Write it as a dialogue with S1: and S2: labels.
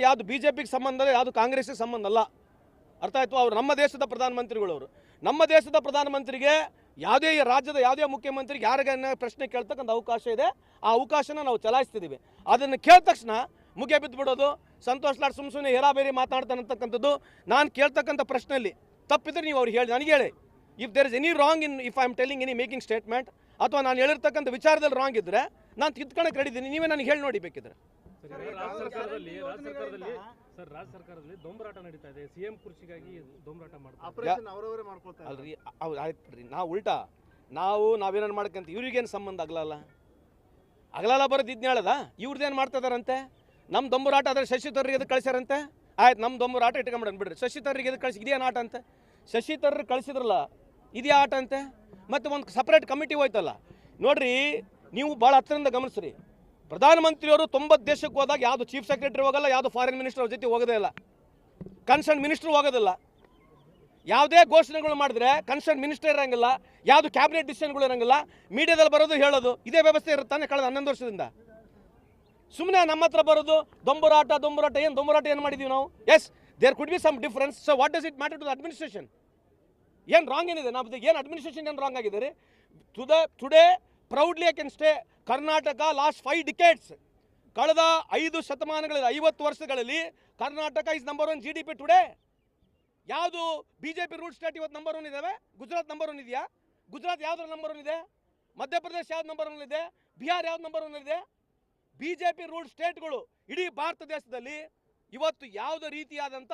S1: ಯಾವುದು B J ಪಿಗೆ ಸಂಬಂಧ ಅಲ್ಲ ಯಾವುದು ಕಾಂಗ್ರೆಸ್ಗೆ ಸಂಬಂಧ ಅಲ್ಲ. ಅರ್ಥ ಆಯಿತು? ಅವರು ನಮ್ಮ ದೇಶದ ಪ್ರಧಾನಮಂತ್ರಿಗಳು ಅವರು. ನಮ್ಮ ದೇಶದ ಪ್ರಧಾನಮಂತ್ರಿಗೆ ಯಾವುದೇ ರಾಜ್ಯದ ಯಾವುದೇ ಮುಖ್ಯಮಂತ್ರಿಗೆ ಯಾರಿಗನ್ನ ಪ್ರಶ್ನೆ ಕೇಳ್ತಕ್ಕಂಥ ಅವಕಾಶ ಇದೆ. ಆ ಅವಕಾಶನ ನಾವು ಚಲಾಯಿಸ್ತಿದ್ದೀವಿ. ಅದನ್ನು ಕೇಳಿದ ತಕ್ಷಣ ಮುಖ್ಯ ಬಿದ್ದು ಬಿಡೋದು ಸಂತೋಷ್ ಲಾಡ್ ಸುಮ್ ಸುಮ್ಮನೆ ಹೇರಾಬೇರಿ ಮಾತನಾಡ್ತಾನಂತಕ್ಕಂಥದ್ದು ನಾನು ಕೇಳ್ತಕ್ಕಂಥ ಪ್ರಶ್ನೆಯಲ್ಲಿ ತಪ್ಪಿದ್ರೆ ನೀವು ಅವ್ರು ಹೇಳಿ ನನಗೆ ಹೇಳಿ. If there is any wrong in if I am telling any making statement ಅಥವಾ ನಾನು ಹೇಳಿರ್ತಕ್ಕಂಥ ವಿಚಾರದಲ್ಲಿ ರಾಂಗ್ ಇದ್ದರೆ ನಾನು ತಿದ್ಕೊಳಕ್ಕೆ ರೆಡಿ ಇದ್ದೀನಿ. ನೀವೇ ನನಗೆ ಹೇಳಿ ನೋಡಿ ಬೇಕಿದ್ರೆ.
S2: ಸರ್, ಈಗ ರಾಜ್ಯ ಸರ್ಕಾರದಲ್ಲಿ ರಾಜ್ಯ ಸರ್ಕಾರದಲ್ಲಿ ಸರ್ ರಾಜ್ಯ ಸರ್ಕಾರದಲ್ಲಿ ದೊಂಬರಾಟ ನಡೀತಾ ಇದೆ. ಸಿಎಂ ಕುರ್ಚಿಗಾಗಿ ದೊಂಬರಾಟ ಮಾಡ್ತಾರೆ.
S3: ಆಪರೇಷನ್ ಅವರವರೇ ಮಾಡ್ಕೊಳ್ತಾರೆ
S1: ಅಲ್ರಿ ಅವ್ರು ಆಯ್ತು ಬಿಡ್ರಿ. ನಾವು ಉಲ್ಟಾ ನಾವು ನಾವೇನಾರು ಮಾಡ್ಕಂತ ಇವ್ರಿಗೇನು ಸಂಬಂಧ ಆಗಲ್ಲ ಅಗಲಲ್ಲ ಬರೋದು ಇದ್ನ ಹೇಳದ? ಇವ್ರದ್ದೇನು ಮಾಡ್ತಾ ಇದಾರಂತೆ ನಮ್ಮ ದೊಂಬರಾಟ ಅದ್ರ ಶಶಿ ತರ್ರಿಗೆ ಅದು ಕಳಿಸ್ಯಾರಂತೆ? ಆಯ್ತು ನಮ್ಮ ದೊಂಬರಾಟ ಇಟ್ಕೊಂಬಿಡೋಣ ಬಿಡ್ರಿ. ಶಶಿ ತರ್ರಿಗೆ ಅದು ಕಳಿಸಿ ಇದೇನು ಆಟ ಅಂತೆ? ಶಶಿ ತರ್ರಿಗೆ ಕಳಿಸಿದ್ರಲ್ಲ ಇದೇ ಆಟ ಅಂತೆ? ಮತ್ತು ಒಂದು ಸಪ್ರೇಟ್ ಕಮಿಟಿ ಹೋಯ್ತಲ್ಲ? ನೋಡ್ರಿ ನೀವು ಭಾಳ ಹತ್ತಿರದಿಂದ ಗಮನಿಸ್ರಿ. ಪ್ರಧಾನಮಂತ್ರಿಯವರು ತೊಂಬತ್ತು ದೇಶಕ್ಕೆ ಹೋದಾಗ ಯಾವುದು ಚೀಫ್ ಸೆಕ್ರೆಟರಿ ಹೋಗಲ್ಲ, ಯಾವುದು ಫಾರಿನ್ ಮಿನಿಸ್ಟರ್ ಜೊತೆ ಹೋಗೋದೇ ಇಲ್ಲ. ಕನ್ಸರ್ನ್ ಮಿನಿಸ್ಟ್ರು ಹೋಗೋದಿಲ್ಲ. ಯಾವುದೇ ಘೋಷಣೆಗಳು ಮಾಡಿದ್ರೆ ಕನ್ಸರ್ನ್ ಮಿನಿಸ್ಟರ್ ಇರಂಗಿಲ್ಲ, ಯಾವುದು ಕ್ಯಾಬಿನೆಟ್ ಡಿಸಿಷನ್ಗಳು ಇರಂಗಿಲ್ಲ ಮೀಡಿಯಾದಲ್ಲಿ ಬರೋದು ಹೇಳೋದು, ಇದೇ ವ್ಯವಸ್ಥೆ ಇರುತ್ತಾನೆ ಕಳೆದ ಹನ್ನೊಂದು ವರ್ಷದಿಂದ. ಸುಮ್ಮನೆ ನಮ್ಮ ಹತ್ರ ಬರೋದು, ದೊಂಬರಾಟ ದೊಂಬರಾಟ, ಏನು ದೊಂಬರಾಟ ಏನು ಮಾಡಿದೀವಿ ನಾವು? Yes there could be some difference so what does it matter to the administration ಏನು ರಾಂಗ್ ಏನಿದೆ? ನಮ್ಮದು ಏನು ಅಡ್ಮಿನಿಸ್ಟ್ರೇಷನ್ ಏನು ರಾಂಗ್ ಆಗಿದೆ ರೀ? To the today proudly I can stay Karnataka last five decades ಕಳೆದ ಐದು ಶತಮಾನಗಳಲ್ಲಿ, ಐವತ್ತು ವರ್ಷಗಳಲ್ಲಿ Karnataka is number one G D P today ಯಾವುದು B J P rule state ಇವತ್ತು ನಂಬರ್ ಒನ್ ಇದಾವೆ? ಗುಜರಾತ್ ನಂಬರ್ ಒನ್ ಇದೆಯಾ? ಗುಜರಾತ್ ಯಾವ್ದು ನಂಬರ್ ಒನ್ ಇದೆ? ಮಧ್ಯಪ್ರದೇಶ ಯಾವ್ದು ನಂಬರ್ ಒನ್ ಇದೆ? ಬಿಹಾರ್ ಯಾವ್ದು ನಂಬರ್ ಒನ್ ಇದೆ? ಬಿ ಜೆ ಪಿ ರೂಲ್ ಸ್ಟೇಟ್ಗಳು ಇಡೀ ಭಾರತ ದೇಶದಲ್ಲಿ ಇವತ್ತು ಯಾವುದೇ ರೀತಿಯಾದಂಥ